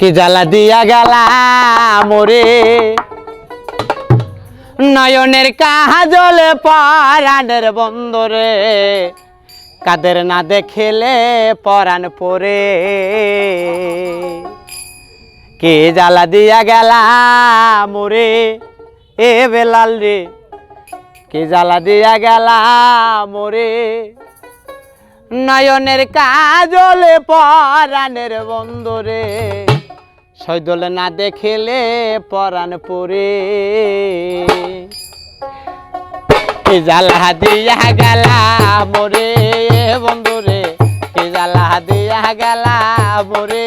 কি জ্বালা দিয়া গেলা মোরে? নয়নের কাজলে পরাণের বন্দরে, কাদের না দেখেলে পরাণ পরে? কে জ্বালা দিয়া গেলা মোরে? এ বেলাল রে, কে জ্বালা দিয়া গেলা মোরে? নয়নের কাজলে পরাণের বন্দরে সৈদলে না দেখিলে পরাণ পরে। কে জ্বালা দিয়া গেলা মোরে বন্ধুরে, কে জ্বালা দিয়া গেলা মোরে।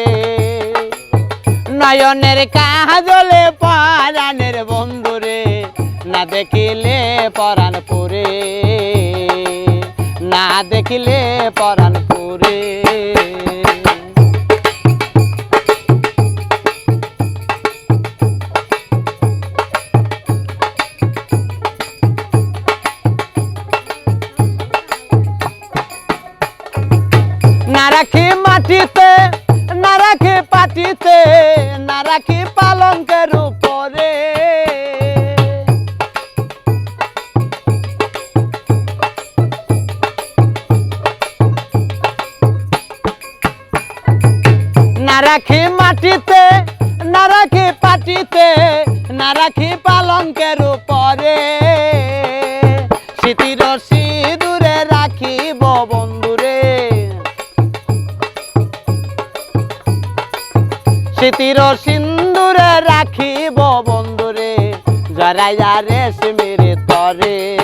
নয়নের কাজলে পরাণের বন্ধুরে, না দেখিলে পরাণ পরে। না দেখিলে পরাণ পরে। রাখি পালঙ্কের উপরে। না রাখি মাটিতে না রাখি পাটিতে না রাখি পালঙ্কের উপরে। স্মৃতির সিন্দুরে রাখিব বন্ধুরে জরাইয়া রেশমির তরে।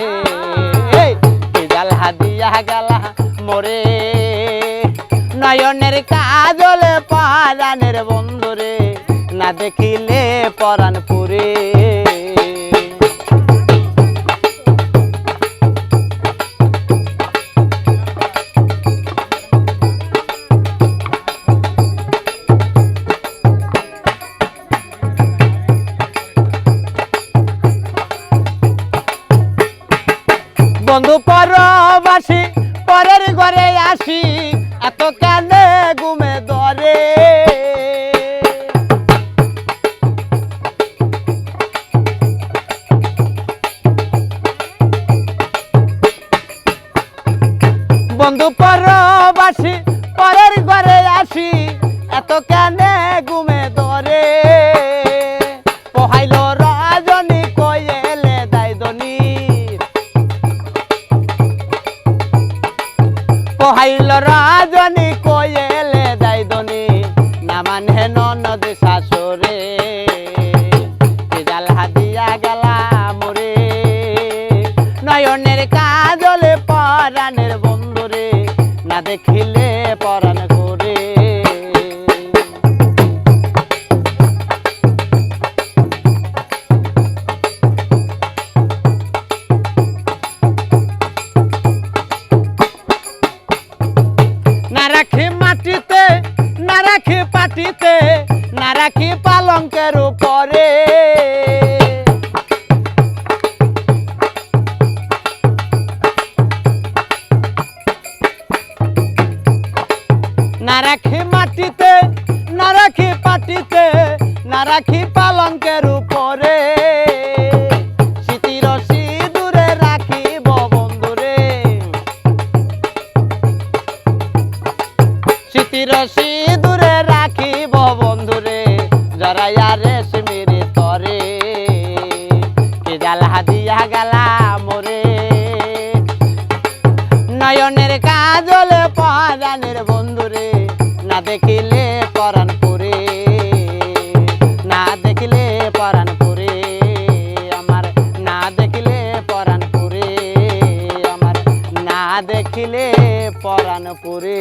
এই, কি জ্বালা দিয়া গেলা মরে। নয়নের কাজলে পারানের বন্ধুরে না দেখিলে পরাণ পুরে বন্ধু পরবাসী, পরের ঘরে আসি, এত কানে ঘুমে ধরে। বন্ধু পরবাসী, পরের ঘরে আসি, এত কানে ঘুমে ধরে। রাজনী কয়েলে দায়দনি নামান হেন নদী শাশুরে জাল হাতিয়া গেলা মোরে নয়নের কাজলে পরাণের বন্ধুরে, না দেখিলে পরাণ রাখি পালঙ্কের উপরে। না রাখি মাটিতে না রাখি পাটিতে না রাখি পালঙ্কের উপরে। স্মৃতির সিঁদুরে রাখিব বন্ধুরে। জরাইয়া রেশমির তরে। কে জ্বালা দিয়া গেলা মোরে। নয়নের কাজলে পরাণের বন্ধুরে, না দেখিলে পরাণ পুরে না দেখিলে পরাণ পুরে আমার না দেখিলে পরাণ পুরে আমার না দেখিলে পরাণ পুরে